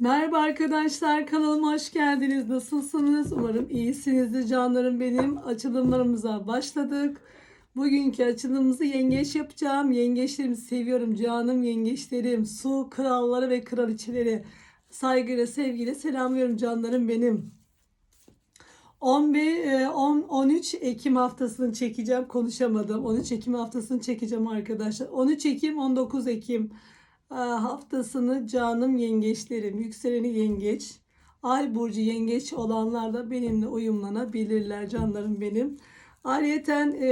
Merhaba arkadaşlar kanalıma hoş geldiniz. Nasılsınız? Umarım iyisinizdir canlarım benim. Açılımlarımıza başladık. Bugünkü açılımımızı yengeç yapacağım. Yengeçlerimi seviyorum canım yengeçlerim. Su kralları ve kraliçeleri saygıyla sevgiyle selamlıyorum canlarım benim. 11, e, 10, 13 Ekim haftasını çekeceğim. Konuşamadım. 13 Ekim haftasını çekeceğim arkadaşlar. 13 Ekim, 19 Ekim haftasını canım yengeçlerim. Yükseleni yengeç. Ay burcu yengeç olanlar da benimle uyumlanabilirler canlarım benim. Ayrıyeten e,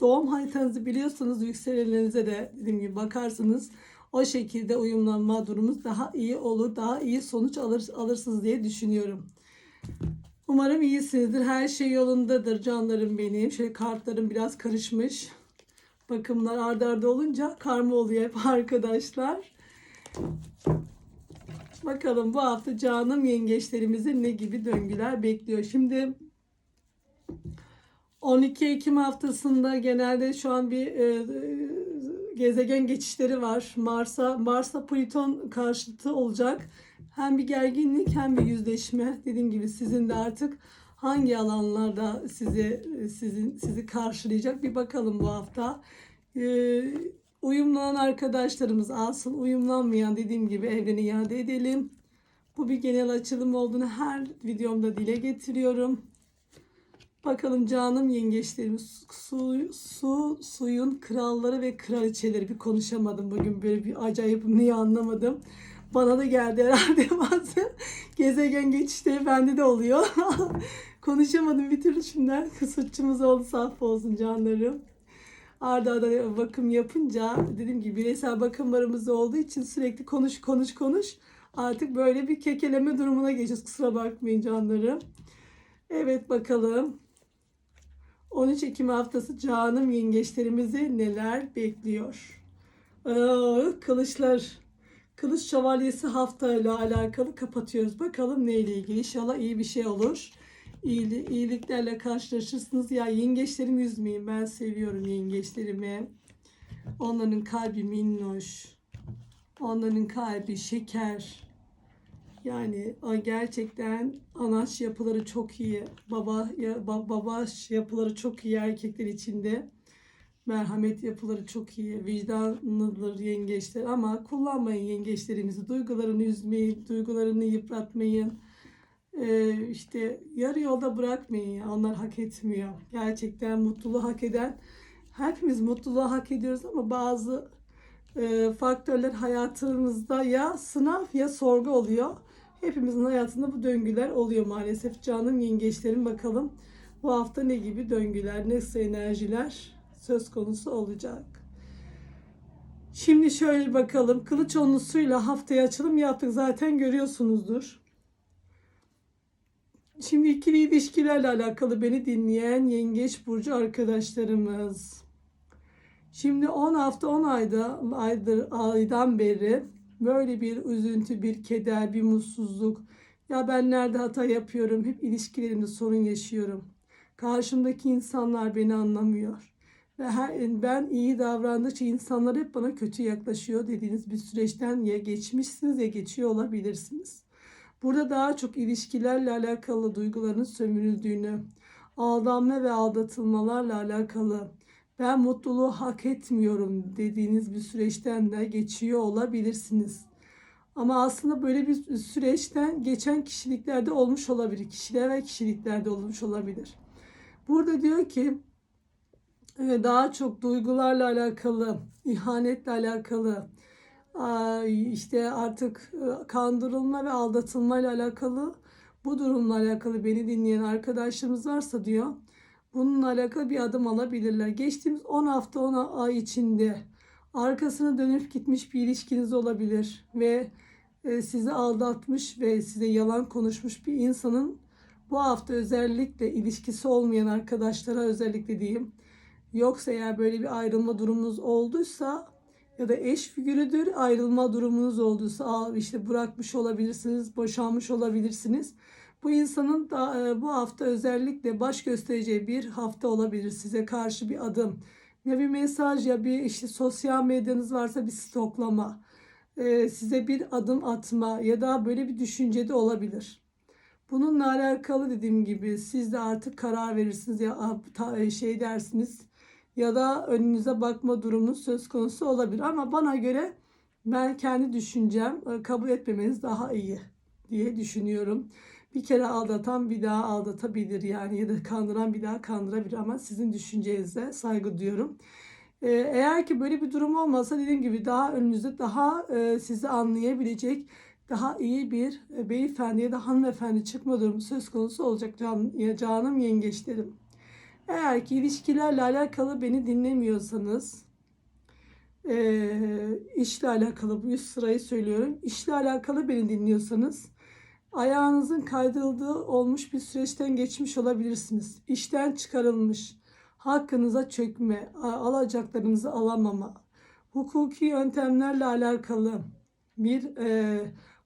doğum haritanızı biliyorsanız yükselenlerinize de dediğim gibi bakarsınız. O şekilde uyumlanma durumunuz daha iyi olur. Daha iyi sonuç alır, alırsınız diye düşünüyorum. Umarım iyisinizdir. Her şey yolundadır canlarım benim. Şöyle kartlarım biraz karışmış. Bakımlar ardarda arda olunca karma oluyor hep arkadaşlar. Bakalım bu hafta canım yengeçlerimizi ne gibi döngüler bekliyor. Şimdi 12 Ekim haftasında genelde şu an bir e, gezegen geçişleri var. Mars'a Mars'a Plüton karşıtı olacak. Hem bir gerginlik hem bir yüzleşme. Dediğim gibi sizin de artık hangi alanlarda sizi sizin sizi karşılayacak bir bakalım bu hafta. Ee, uyumlanan arkadaşlarımız alsın, uyumlanmayan dediğim gibi evreni iade edelim. Bu bir genel açılım olduğunu her videomda dile getiriyorum. Bakalım canım yengeçlerimiz su, su suyun kralları ve kraliçeleri bir konuşamadım bugün böyle bir acayip niye anlamadım. Bana da geldi herhalde bazı gezegen geçişleri bende de oluyor. Konuşamadım bir türlü şimdiden kısırçımız oldu saf olsun canlarım. Arda arda bakım yapınca dediğim gibi bireysel bakımlarımız olduğu için sürekli konuş konuş konuş. Artık böyle bir kekeleme durumuna geçiyoruz. Kusura bakmayın canlarım. Evet bakalım. 13 Ekim haftası canım yengeçlerimizi neler bekliyor? Aa, kılıçlar. Kılıç şövalyesi haftayla alakalı kapatıyoruz. Bakalım neyle ilgili. İnşallah iyi bir şey olur. İyili, iyiliklerle karşılaşırsınız. Ya yengeçlerimi üzmeyin. Ben seviyorum yengeçlerimi. Onların kalbi minnoş. Onların kalbi şeker. Yani gerçekten anaç yapıları çok iyi. Baba ya, ba- babaş yapıları çok iyi erkekler içinde. Merhamet yapıları çok iyi. Vicdanlıdır yengeçler ama kullanmayın yengeçlerimizi. Duygularını üzmeyin, duygularını yıpratmayın. Ee, işte yarı yolda bırakmayın ya. Onlar hak etmiyor. Gerçekten mutluluğu hak eden hepimiz mutluluğu hak ediyoruz ama bazı e, faktörler hayatımızda ya sınav ya sorgu oluyor. Hepimizin hayatında bu döngüler oluyor maalesef. Canım yengeçlerim bakalım bu hafta ne gibi döngüler, nasıl enerjiler söz konusu olacak. Şimdi şöyle bakalım. Kılıç onlusuyla haftaya açılım yaptık. Zaten görüyorsunuzdur. Şimdi ikili ilişkilerle alakalı beni dinleyen Yengeç Burcu arkadaşlarımız. Şimdi 10 hafta 10 ayda aydır aydan beri böyle bir üzüntü, bir keder, bir mutsuzluk. Ya ben nerede hata yapıyorum? Hep ilişkilerimde sorun yaşıyorum. Karşımdaki insanlar beni anlamıyor. Ve her, ben iyi davrandıkça insanlar hep bana kötü yaklaşıyor dediğiniz bir süreçten ya geçmişsiniz ya geçiyor olabilirsiniz. Burada daha çok ilişkilerle alakalı duyguların sömürüldüğünü, aldanma ve aldatılmalarla alakalı ben mutluluğu hak etmiyorum dediğiniz bir süreçten de geçiyor olabilirsiniz. Ama aslında böyle bir süreçten geçen kişiliklerde olmuş olabilir. Kişiler ve kişiliklerde olmuş olabilir. Burada diyor ki e, daha çok duygularla alakalı, ihanetle alakalı, işte artık e, kandırılma ve aldatılma ile alakalı bu durumla alakalı beni dinleyen arkadaşlarımız varsa diyor bununla alakalı bir adım alabilirler. Geçtiğimiz 10 hafta 10 ay içinde arkasını dönüp gitmiş bir ilişkiniz olabilir ve e, sizi aldatmış ve size yalan konuşmuş bir insanın bu hafta özellikle ilişkisi olmayan arkadaşlara özellikle diyeyim. Yoksa eğer böyle bir ayrılma durumunuz olduysa ya da eş figürüdür ayrılma durumunuz olduysa işte bırakmış olabilirsiniz, boşanmış olabilirsiniz. Bu insanın da e, bu hafta özellikle baş göstereceği bir hafta olabilir size karşı bir adım. Ya bir mesaj ya bir işte sosyal medyanız varsa bir stoklama. e, size bir adım atma ya da böyle bir düşüncede olabilir. Bununla alakalı dediğim gibi siz de artık karar verirsiniz ya "Aa, ta- e, şey dersiniz ya da önünüze bakma durumu söz konusu olabilir. Ama bana göre ben kendi düşüncem e, kabul etmemeniz daha iyi diye düşünüyorum. Bir kere aldatan bir daha aldatabilir yani ya da kandıran bir daha kandırabilir ama sizin düşüncenize saygı duyuyorum. Ee, Eğer ki böyle bir durum olmasa dediğim gibi daha önünüzde daha e, sizi anlayabilecek daha iyi bir e, beyefendi ya da hanımefendi çıkma durumu söz konusu olacak canım yengeçlerim. Eğer ki ilişkilerle alakalı beni dinlemiyorsanız e, işle alakalı bu yüz sırayı söylüyorum. İşle alakalı beni dinliyorsanız ayağınızın kaydırıldığı olmuş bir süreçten geçmiş olabilirsiniz. İşten çıkarılmış, hakkınıza çökme, alacaklarınızı alamama, hukuki yöntemlerle alakalı bir e,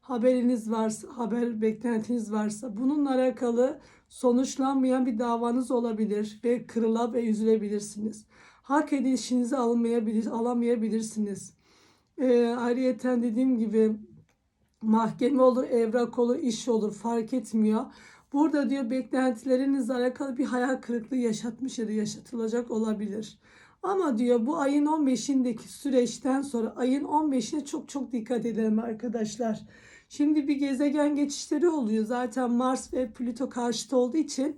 haberiniz varsa, haber beklentiniz varsa bununla alakalı sonuçlanmayan bir davanız olabilir ve kırıla ve üzülebilirsiniz. Hak edişinizi almayabilir, alamayabilirsiniz. E, ayrıyeten dediğim gibi mahkeme olur, evrak olur, iş olur fark etmiyor. Burada diyor beklentilerinizle alakalı bir hayal kırıklığı yaşatmış ya da yaşatılacak olabilir. Ama diyor bu ayın 15'indeki süreçten sonra ayın 15'ine çok çok dikkat edelim arkadaşlar. Şimdi bir gezegen geçişleri oluyor. Zaten Mars ve Plüto karşıtı olduğu için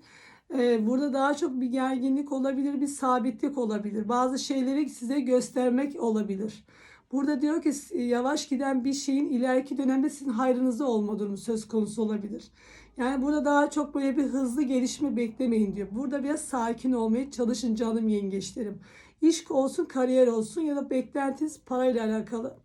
e, burada daha çok bir gerginlik olabilir, bir sabitlik olabilir. Bazı şeyleri size göstermek olabilir. Burada diyor ki yavaş giden bir şeyin ileriki dönemde sizin hayrınıza olma durumu söz konusu olabilir. Yani burada daha çok böyle bir hızlı gelişme beklemeyin diyor. Burada biraz sakin olmaya çalışın canım yengeçlerim. İş olsun, kariyer olsun ya da beklentiniz parayla alakalı.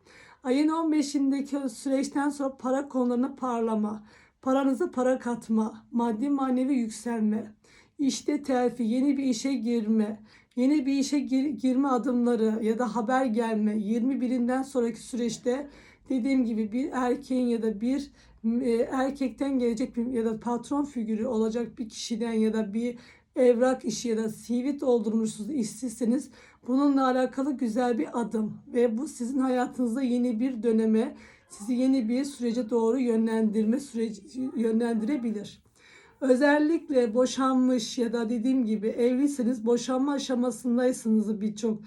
Ayın 15'indeki süreçten sonra para konularına parlama, paranıza para katma, maddi manevi yükselme, işte terfi, yeni bir işe girme, yeni bir işe gir- girme adımları ya da haber gelme 21'inden sonraki süreçte dediğim gibi bir erkeğin ya da bir e, erkekten gelecek bir ya da patron figürü olacak bir kişiden ya da bir evrak işi ya da CV doldurmuşsunuz işsizseniz bununla alakalı güzel bir adım ve bu sizin hayatınızda yeni bir döneme sizi yeni bir sürece doğru yönlendirme süreci yönlendirebilir. Özellikle boşanmış ya da dediğim gibi evliyseniz boşanma aşamasındaysınız birçok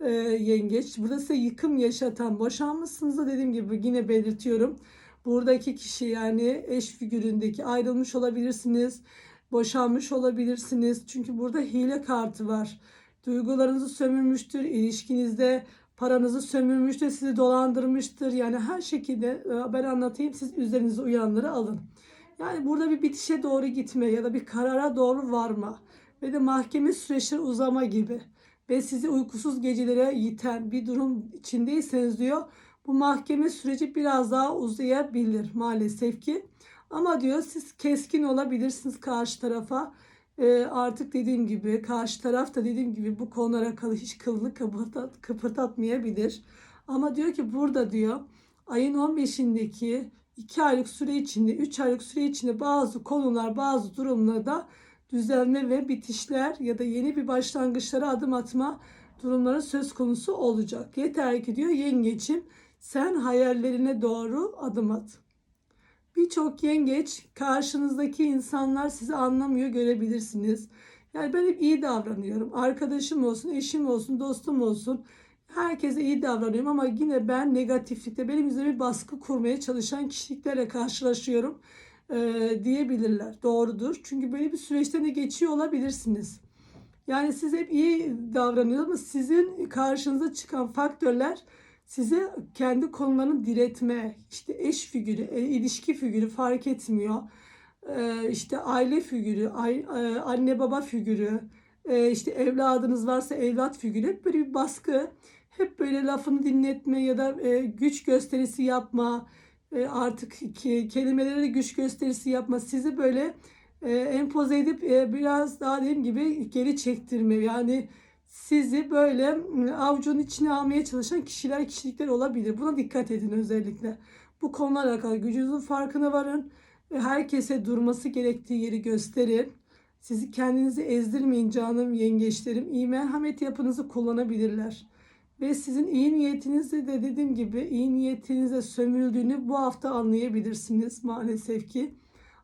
e, yengeç. Burada size yıkım yaşatan boşanmışsınız da dediğim gibi yine belirtiyorum. Buradaki kişi yani eş figüründeki ayrılmış olabilirsiniz. Boşanmış olabilirsiniz. Çünkü burada hile kartı var. Duygularınızı sömürmüştür. ilişkinizde paranızı sömürmüştür. Sizi dolandırmıştır. Yani her şekilde e, ben anlatayım. Siz üzerinize uyanları alın. Yani burada bir bitişe doğru gitme ya da bir karara doğru varma ve de mahkeme süreçleri uzama gibi ve sizi uykusuz gecelere yiten bir durum içindeyseniz diyor bu mahkeme süreci biraz daha uzayabilir maalesef ki. Ama diyor siz keskin olabilirsiniz karşı tarafa. Ee, artık dediğim gibi karşı taraf da dediğim gibi bu konulara alakalı hiç kılını kıpırdat, kıpırdatmayabilir. Ama diyor ki burada diyor ayın 15'indeki 2 aylık süre içinde 3 aylık süre içinde bazı konular bazı durumlarda düzelme ve bitişler ya da yeni bir başlangıçlara adım atma durumları söz konusu olacak. Yeter ki diyor yengeçim sen hayallerine doğru adım at. Birçok yengeç karşınızdaki insanlar sizi anlamıyor görebilirsiniz. Yani ben hep iyi davranıyorum. Arkadaşım olsun, eşim olsun, dostum olsun. Herkese iyi davranıyorum ama yine ben negatiflikte benim üzerime bir baskı kurmaya çalışan kişiliklerle karşılaşıyorum e, diyebilirler. Doğrudur. Çünkü böyle bir süreçten de geçiyor olabilirsiniz. Yani siz hep iyi davranıyorsunuz ama sizin karşınıza çıkan faktörler size kendi konularını diretme, işte eş figürü, e, ilişki figürü fark etmiyor. E, işte aile figürü, e, anne baba figürü, işte evladınız varsa evlat figürü hep böyle bir baskı, hep böyle lafını dinletme ya da güç gösterisi yapma, artık kelimelere güç gösterisi yapma, sizi böyle empoze edip biraz daha dediğim gibi geri çektirme. Yani sizi böyle m, avucunun içine almaya çalışan kişiler, kişilikler olabilir. Buna dikkat edin özellikle. Bu konularla alakalı gücünüzün farkına varın ve herkese durması gerektiği yeri gösterin. Sizi kendinizi ezdirmeyin canım yengeçlerim. İyi merhamet yapınızı kullanabilirler. Ve sizin iyi niyetinizle de dediğim gibi iyi niyetinize sömürüldüğünü bu hafta anlayabilirsiniz maalesef ki.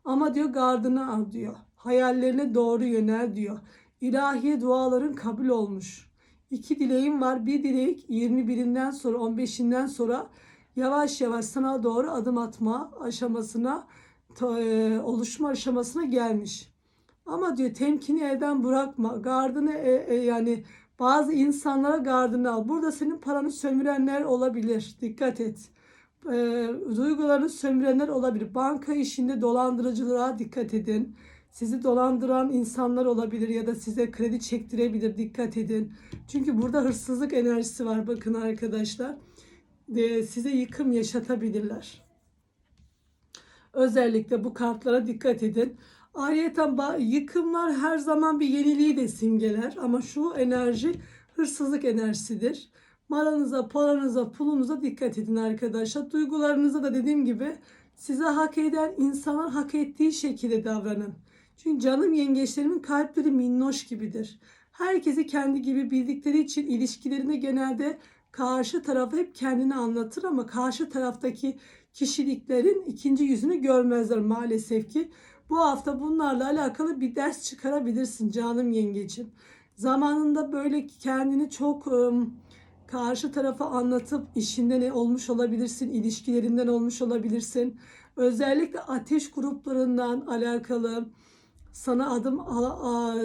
Ama diyor gardını al diyor. Hayallerine doğru yönel diyor. İlahi duaların kabul olmuş. İki dileğim var. Bir dilek 21'inden sonra 15'inden sonra yavaş yavaş sana doğru adım atma aşamasına e, oluşma aşamasına gelmiş. Ama diyor temkini elden bırakma. Gardını e, e, yani bazı insanlara gardını al. Burada senin paranı sömürenler olabilir. Dikkat et. E, duygularını sömürenler olabilir. Banka işinde dolandırıcılığa dikkat edin. Sizi dolandıran insanlar olabilir ya da size kredi çektirebilir. Dikkat edin. Çünkü burada hırsızlık enerjisi var bakın arkadaşlar. E, size yıkım yaşatabilirler. Özellikle bu kartlara dikkat edin. Ayrıca yıkımlar her zaman bir yeniliği de simgeler ama şu enerji hırsızlık enerjisidir. Maranıza, paranıza, pulunuza dikkat edin arkadaşlar. Duygularınıza da dediğim gibi size hak eden insanlar hak ettiği şekilde davranın. Çünkü canım yengeçlerimin kalpleri minnoş gibidir. Herkesi kendi gibi bildikleri için ilişkilerinde genelde karşı tarafı hep kendini anlatır ama karşı taraftaki kişiliklerin ikinci yüzünü görmezler maalesef ki. Bu hafta bunlarla alakalı bir ders çıkarabilirsin canım yengecim. Zamanında böyle kendini çok ım, karşı tarafa anlatıp işinde ne olmuş olabilirsin, ilişkilerinden olmuş olabilirsin. Özellikle ateş gruplarından alakalı sana adım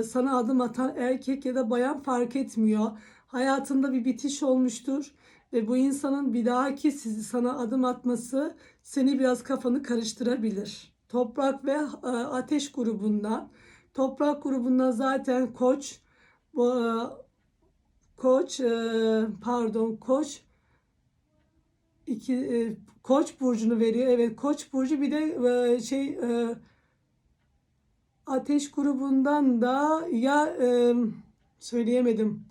sana adım atan erkek ya da bayan fark etmiyor. Hayatında bir bitiş olmuştur ve bu insanın bir dahaki sizi sana adım atması seni biraz kafanı karıştırabilir. Toprak ve e, ateş grubundan. Toprak grubundan zaten koç e, koç e, pardon koç iki koç burcunu veriyor. Evet koç burcu bir de şey ateş grubundan da ya e, söyleyemedim.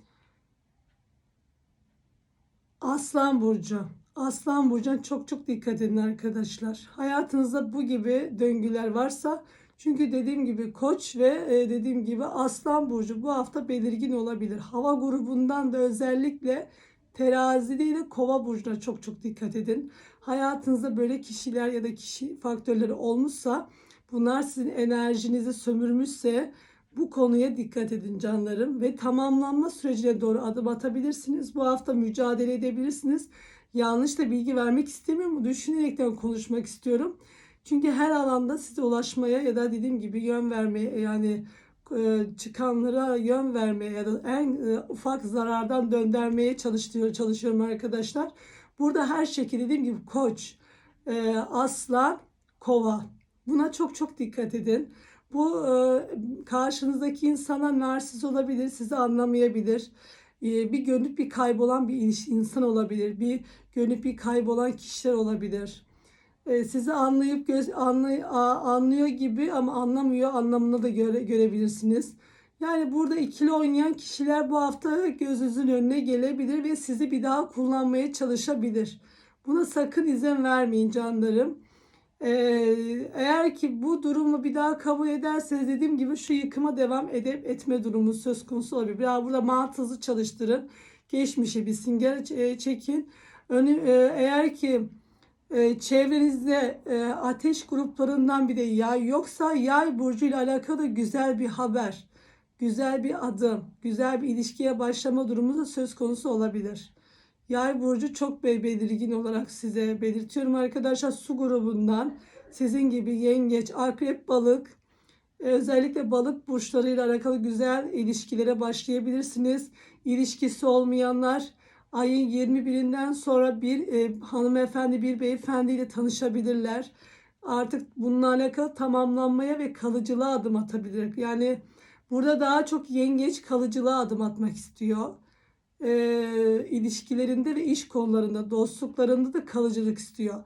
Aslan burcu. Aslan burcuna çok çok dikkat edin arkadaşlar. Hayatınızda bu gibi döngüler varsa çünkü dediğim gibi koç ve e, dediğim gibi aslan burcu bu hafta belirgin olabilir. Hava grubundan da özellikle terazi değil de kova burcuna çok çok dikkat edin. Hayatınızda böyle kişiler ya da kişi faktörleri olmuşsa bunlar sizin enerjinizi sömürmüşse bu konuya dikkat edin canlarım ve tamamlanma sürecine doğru adım atabilirsiniz. Bu hafta mücadele edebilirsiniz. Yanlış da bilgi vermek istemiyorum. Düşünerekten konuşmak istiyorum. Çünkü her alanda size ulaşmaya ya da dediğim gibi yön vermeye yani e, çıkanlara yön vermeye ya da en e, ufak zarardan döndürmeye çalışıyor, çalışıyorum arkadaşlar. Burada her şekilde dediğim gibi koç, e, aslan, kova. Buna çok çok dikkat edin. Bu e, karşınızdaki insana narsiz olabilir, sizi anlamayabilir. E, bir gönüp bir kaybolan bir insan olabilir. Bir gönüp bir kaybolan kişiler olabilir. E, sizi anlayıp göz anlay, anlıyor gibi ama anlamıyor anlamına da göre, görebilirsiniz. Yani burada ikili oynayan kişiler bu hafta gözünüzün önüne gelebilir ve sizi bir daha kullanmaya çalışabilir. Buna sakın izin vermeyin canlarım. Ee, eğer ki bu durumu bir daha kabul ederseniz dediğim gibi şu yıkıma devam edip etme durumu söz konusu olabilir. Biraz burada mantığınızı çalıştırın. Geçmişe bir sünger e, çekin. Önü, e, eğer ki e, çevrenizde e, ateş gruplarından bir de yay yoksa yay burcu ile alakalı güzel bir haber, güzel bir adım, güzel bir ilişkiye başlama durumu da söz konusu olabilir. Yay burcu çok be- belirgin olarak size belirtiyorum arkadaşlar. Su grubundan sizin gibi yengeç, akrep, balık e, özellikle balık burçlarıyla alakalı güzel ilişkilere başlayabilirsiniz. İlişkisi olmayanlar ayın 21'inden sonra bir e, hanımefendi bir beyefendiyle tanışabilirler. Artık bununla alakalı tamamlanmaya ve kalıcılığa adım atabilir. Yani burada daha çok yengeç kalıcılığa adım atmak istiyor e, ilişkilerinde ve iş konularında, dostluklarında da kalıcılık istiyor.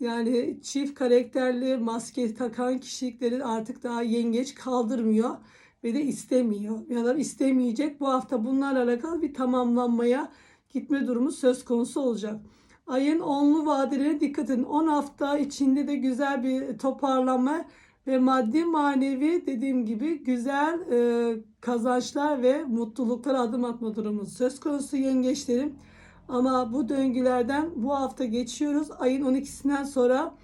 Yani çift karakterli, maske takan kişilikleri artık daha yengeç kaldırmıyor ve de istemiyor. Ya da istemeyecek. Bu hafta bunlarla alakalı bir tamamlanmaya gitme durumu söz konusu olacak. Ayın onlu vadelerine dikkat edin. 10 hafta içinde de güzel bir toparlanma ve maddi manevi dediğim gibi güzel e, kazançlar ve mutluluklara adım atma durumu söz konusu yengeçlerim. Ama bu döngülerden bu hafta geçiyoruz. Ayın 12'sinden sonra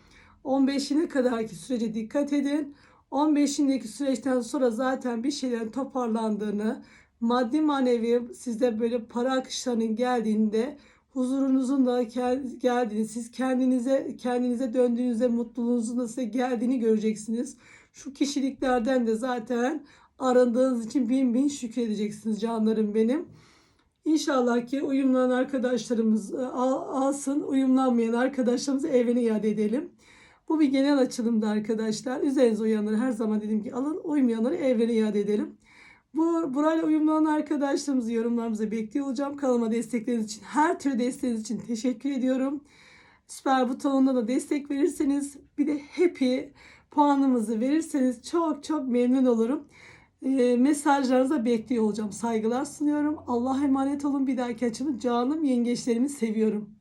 15'ine kadarki sürece dikkat edin. 15'indeki süreçten sonra zaten bir şeylerin toparlandığını, maddi manevi sizde böyle para akışlarının geldiğinde huzurunuzun da gel- geldiğini, siz kendinize kendinize döndüğünüzde mutluluğunuzun da size geldiğini göreceksiniz. Şu kişiliklerden de zaten arındığınız için bin bin şükredeceksiniz canlarım benim. İnşallah ki uyumlanan arkadaşlarımız e, al- alsın, uyumlanmayan arkadaşlarımızı evine iade edelim. Bu bir genel açılımdı arkadaşlar. Üzerinize uyanları her zaman dediğim gibi alın, uymayanları evlerine iade edelim. Bu burayla uyumlanan arkadaşlarımızı yorumlarımıza bekliyor olacağım. Kanalıma destekleriniz için, her türlü desteğiniz için teşekkür ediyorum. Süper butonuna da destek verirseniz, bir de happy puanımızı verirseniz çok çok memnun olurum. Ee, mesajlarınıza bekliyor olacağım. Saygılar sunuyorum. Allah'a emanet olun. Bir dahaki açımı canım yengeçlerimi seviyorum.